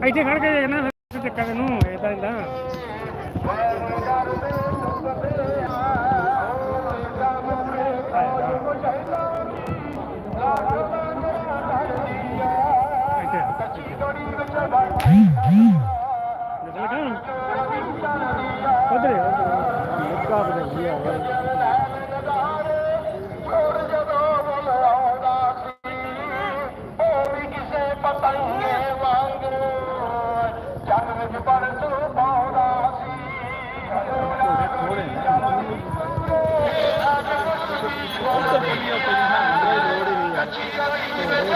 ਇੱਥੇ ਖੜ ਕੇ ਦੇਖਣਾ ਫਿਰ ਚੱਕਾ ਤੈਨੂੰ ਇਦਾਂ ਇਦਾਂ ਉਧਰ ਮੁੱਕਾ ਬਦਲ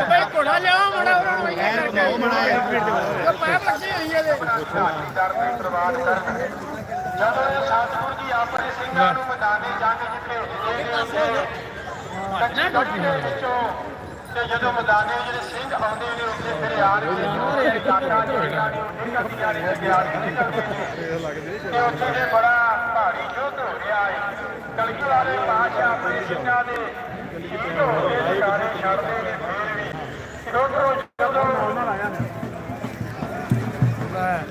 ਭਾਈ ਘੋੜਾ ਲਿਆਓ ਮੜਾ ਉਹਨਾਂ ਨੂੰ ਇੱਥੇ ਕਰਕੇ ਮੜਾ ਯਾਰ ਪੈਰ ਲੱਗੇ ਹੋਈ ਇਹਦੇ ਜਦੋਂ ਇਹ ਸਤਿਗੁਰੂ ਜੀ ਆਪਣੇ ਸਿੰਘਾਂ ਨੂੰ ਮੈਦਾਨੇ ਜੰਗ ਜਿੱਤੇ ਕੱਚੀ ਗੱਡੀ ਦੇ ਵਿੱਚੋਂ ਤੇ ਜਦੋਂ ਮੈਦਾਨੇ ਜਿਹੜੇ ਸਿੰਘ ਆਉਂਦੇ ਨੇ, ਉੱਥੇ ਫਿਰ ਯਾਰ ਜਿਹੜੇ ਨੇ ਦੇ ਬੜਾ ਭਾਰੀ ਯੁੱਧ ਹੋ ਰਿਹਾ ਹੈ ਕਲਗੀ ਵਾਲੇ ਪਾਸ਼ਾ ਆਪਣੇ ਸਿੰਘਾਂ ਦੇ ਸ਼ਹੀਦ ਹੋ ਗਏ ਜਕਾਰੇ ਛੱਡਦੇ ਨੇ ਫਿਰ ਵੀ ਉਧਰੋਂ ਜਦੋਂ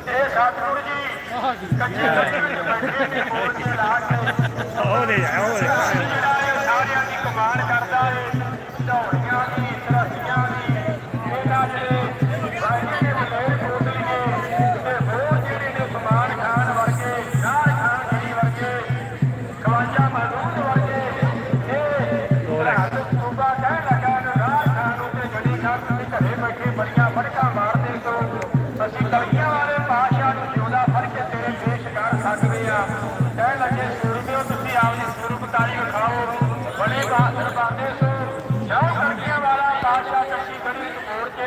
ਇਹ ਸਤਿਗੁਰੂ ਜੀ ਕੱਚੀ ਗੱਡੀ ਬੈਠੇ ਨੇ ਕੋਲ ਦੀ ਲਾ ਕੇ ਉਹ ਦੇ ਜਾ ਸਾਰਿਆਂ ਦੀ ਕਮਾਨ ਕਰਦਾ ਏ।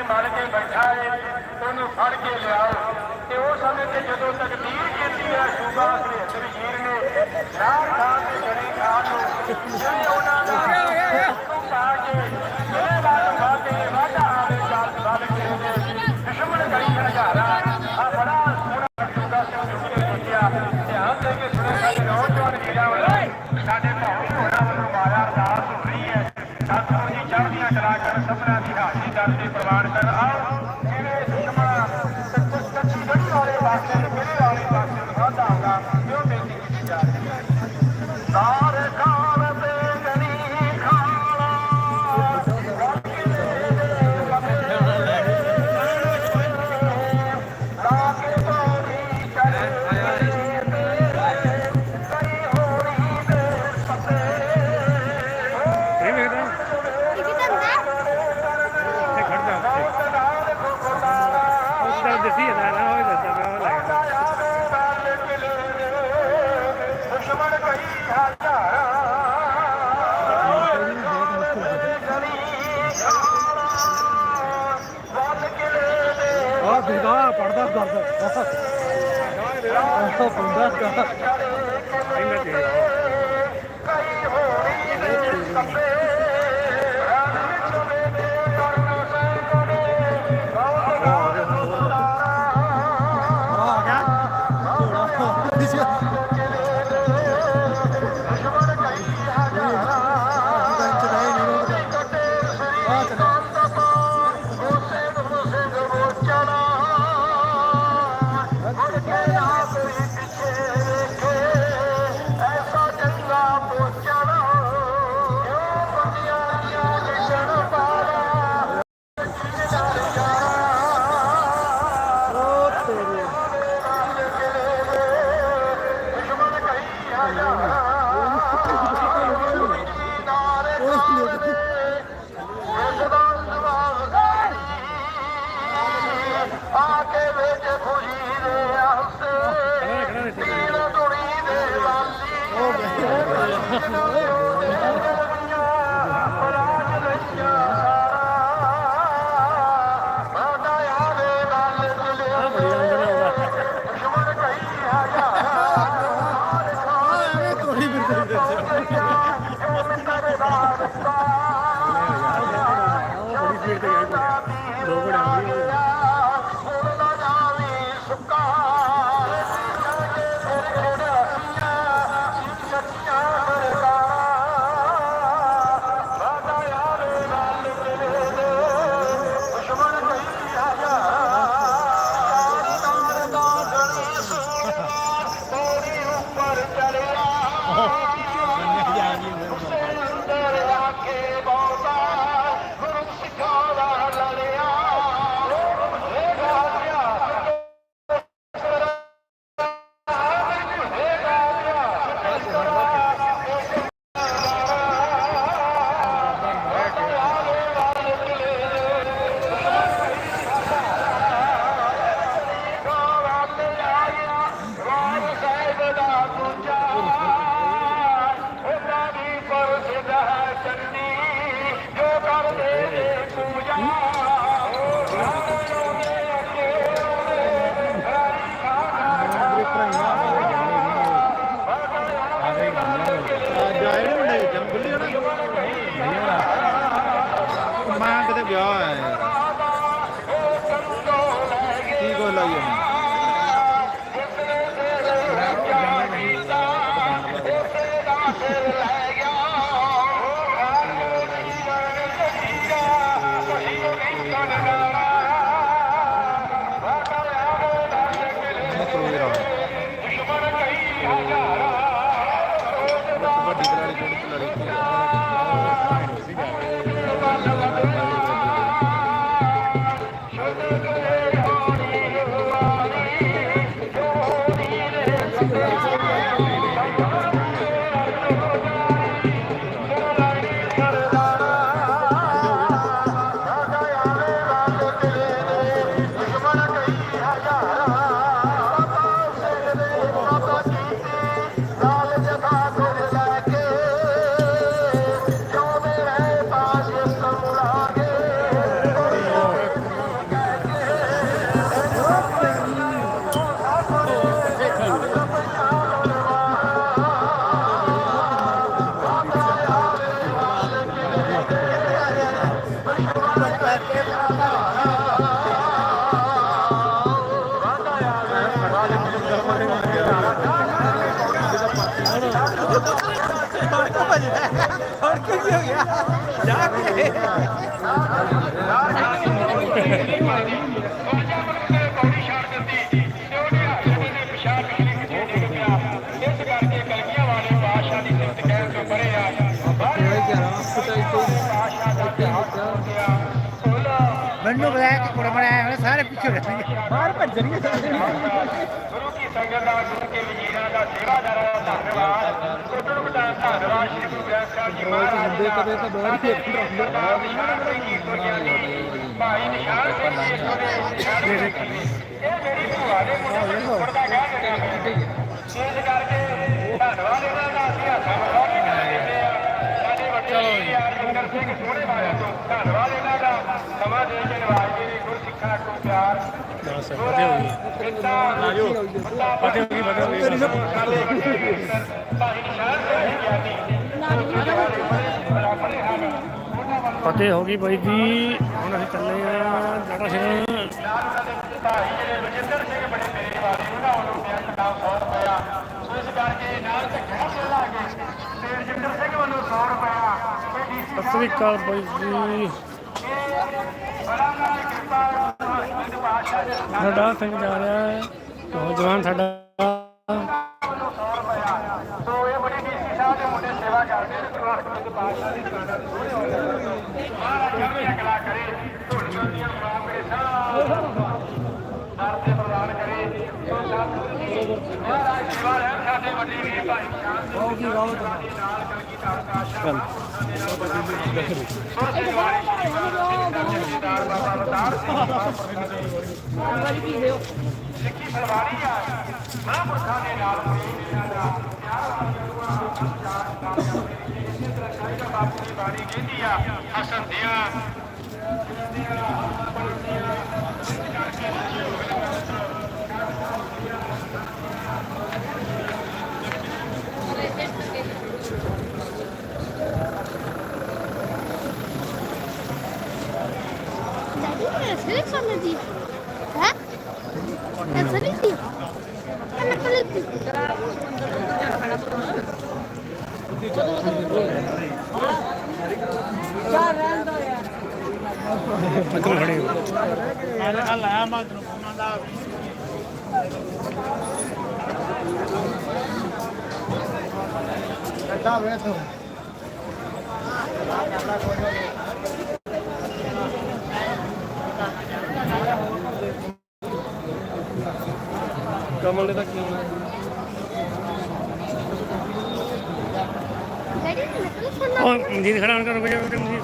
ਮਲ ਕੇ ਬੈਠਾ ਏ, ਉਹਨੂੰ ਫੜ ਕੇ ਲਿਆਓ। ਤੇ ਉਹ ਸਮੇਂ ਤੇ ਜਦੋਂ ਤਕਦੀਰ ਕੀਤੀ ਹੈ ਸੂਬਾ ਸ੍ਰੀ ਵੀਰ ਨੇ ਨਾਰ ਖਾਨ ਤੇ ਗੜੀ ਖਾਨ ਨੂੰ ਜਿਹੜੇ ਉਹਨਾਂ ਦਾ ਹੁਕਮ ਪਾ ਕੇ ਮੇਰੇ ਬਾਤ ਬਾਤੇ ਵਾਦਾ ਆਵੇ ਚਾਲ ਸਾਲ ਕੇ ਦੁਸ਼ਮਣ ਕਰੀ ਹਜ਼ਾਰਾ। ਆ ਬੜਾ ਸੋਹਣਾ ਸੂਬਾ ਸਿੰਘ ਜੀ ਨੇ ਸੋਚਿਆ ਧਿਆਨ ਦੇ ਕੇ ਸੁਣੇ, ਸਾਡੇ ਨੌਜਵਾਨ ਵੀਰਾਂ ਵੱਲੋਂ, ਸਾਡੇ ਭਾਉ ਹੋਰਾਂ ਵੱਲੋਂ ਮਾਇਆ ਅਰਦਾਸ ਹੋ ਰਹੀ ਹੈ। ਸਤਿਗੁਰੂ ਜੀ ਚੜ੍ਹਦੀਆਂ ਕਲਾ ਕਰ ਸਭਨਾਂ ਲੱਗਾ ਦੁਸ਼ਮਣ ਕਈ ਹਜ਼ਾਰਾਂ ਵੱਲ ਕਿਲੇ ਦੇ ਆ ਦੁਰਗਾ ਪੜਦਾ ਦਰਦ ਆਹ ਪੁੰਦਾ ਕਾ ਇੰਨਾ ਤੇ ਮੈਨੂੰ ਬੁਲਾਇਆ ਕਿ ਕੁੜ ਬਣਾਇਆ ਉਹਨੇ ਸਾਰੇ ਪਿੱਛੇ ਰਹਿਣਗੇ ਬਾਹਰ ਭੱਜਣਗੇ ਗੁਰੂ ਕੀ ਸੰਗਤ ਦਾ ਗੁਰੂ ਕੇ ਵਜ਼ੀਰਾਂ ਦਾ ਸੇਵਾਦਾਰਾਂ ਦਾ ਧੰਨਵਾਦ। ਨੂੰ ਬਤਾ ਧੰਨਵਾਦ ਸ਼੍ਰੀ ਗੁਰੂ ਗ੍ਰੰਥ ਸਾਹਿਬ ਜੀ ਮਹਾਰਾਜ ਦਾ ਕਦੇ ਤਾਂ ਬਾਹਰ ਹੀ ਸਰਦਾਰ ਨਿਸ਼ਾਨ ਸਿੰਘ ਜੀ ਦੁਨੀਆ ਦੀ ਭਾਈ ਨਿਸ਼ਾਨ ਸਿੰਘ ਜੀ ਇੱਥੋਂ ਦੇ ਇਹ ਮੇਰੀ ਭੂਆ ਦੇ ਮੁੰਡੇ ਨੂੰ ਪੜਦਾ ਕਹਿ ਦੇਣਾ ਇਸ ਕਰਕੇ ਧੰਨਵਾਦ ਇਹਨਾਂ ਦਾ ਅਸੀਂ ਹੱਥਾਂ ਮਖੌਲ ਨਹੀਂ ਕਰ ਦਿੰਦੇ ਆ ਸਾਡੇ ਵੱਡੇ ਜੀ ਅਰਜਿੰਦਰ ਸਿੰਘ ਸੋਹਣੇ ਵਾਲਿਆਂ ਤੋਂ ਧੰਨਵਾਦ ਇਹਨਾਂ ਦਾ ਸਮਾਂ ਦੇ ਕੇ ਨਵਾਜੀ ਦੀ ਗੁਰਸਿੱਖਾਂ ਤੋਂ ਪਿਆਰ ਬਸ ਫਤਿਹ ਹੋ ਗਈ ਆਜੋ ਫਤਿਹ ਹੋ ਗਈ ਫਤਿਹ ਹੋ ਗਈ ਫਤਿਹ ਹੋ ਗਈ ਬਾਈ ਜੀ। ਹੁਣ ਅਸੀਂ ਚੱਲੇ ਆ ਜੜਾ ਸਿੰਘ ਸਤਿ ਸ੍ਰੀ ਅਕਾਲ ਬਾਈ ਜੀ। ਬੜਾ ਨਾਲ ਕਿਰਪਾ ਸਾਡਾ ਸਿੰਘ ਜਾ ਰਿਹਾ ਹੈ। ਨੌਜਵਾਨ ਸਾਡਾ ਸਿੱਖੀ ਫਲਵਾਰੀ ਆ ਮਹਾਂਪੁਰਖਾਂ ਦੇ ਨਾਲ ਪ੍ਰੇਮ ਦਾ ਪਿਆਰ ਬਾਪੂ ਦੀ ਬਾਣੀ ਕਹਿੰਦੀ ਆ ਹਸਨ ਦਿਆਂ ਅਸਲੀ ਸੋਨੇ ਦੀ ਹੈ ਅਸਲੀ ਦੀ ਨਕਲੀ ਦੀ ਇੱਧਰ ਖੜੇ ਹੋ ਆ ਲਾਇਆ ਮੈਂ ਤੈਨੂੰ ਫੋਨਾਂ ਕੱਟਾ ਵੇ ਤੂੰ ਕਮਲ ਨੇ ਤਾਂ ਕੀ ਡੈਡੀ ਨਕਲੀ ਖੜਾ ਹੋਣ ਕਰ ਰੁਕ